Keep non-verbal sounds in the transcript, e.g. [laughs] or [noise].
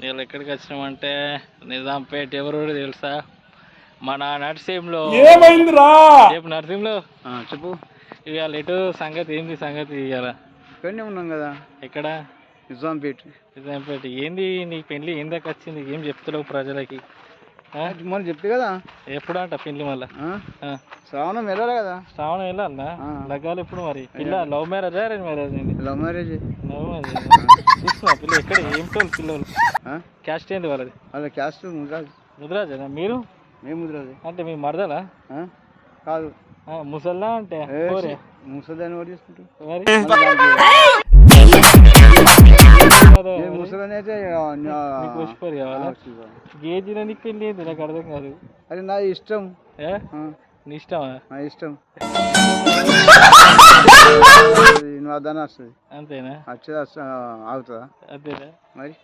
వీళ్ళు ఎక్కడికి వచ్చినామంటే నిజాంపేట ఎవరు తెలుసా? మన నర్సింలో ఏమైందిరా? రేపు నర్సింలో చెప్పు. ఇవాళ ఎటు సంగతి ఏంది సంగతి ఇవాళ? ఇక్కడనే ఉన్నాం కదా. ఎక్కడ? నిజాంపేట. నిజాంపేట. ఏంది నీ పెళ్ళి ఏందాక వచ్చింది? ఏం చెప్తున్నావు ప్రజలకి? మొన్న చెప్పి కదా. ఎప్పుడంట పెళ్ళి మళ్ళా? ఆ? ఆ. శ్రావణం వెళ్ళాలి కదా. శ్రావణం వెళ్ళాలనా. లగ్గాలు ఎప్పుడు మరి? పిల్ల లవ్ మ్యారేజ్ అరేంజ్ మ్యారేజ్ అండి లవ్ మ్యారేజ్. Love marriage? చూస్తున్నా పిల్ల ఎక్కడ? ఏం టోల్ పిల్లలు? క్యాస్ట్ ఏంది వాళ్ళది? వాళ్ళ క్యాస్ట్ ముద్రాజ్. ముద్రాజనా? మీరు? మేము ముద్రాజ్. అంటే మీ మరదలా? కాదు. ఆ, ముసల్లా అంటే? కోరే ముసదాన్ని ఓడి చేసుకుంటాం మరి? కదా, కావాలా? గేజీలో నీకు ఏంది నాకు అర్థం కాదు. అది నా ఇష్టం. నీ ఇష్టమా? నా ఇష్టం. [laughs] నువ్వు వస్తుంది. అంతేనా? వచ్చేది ఆగుతుందా? అంతేనా? మరి?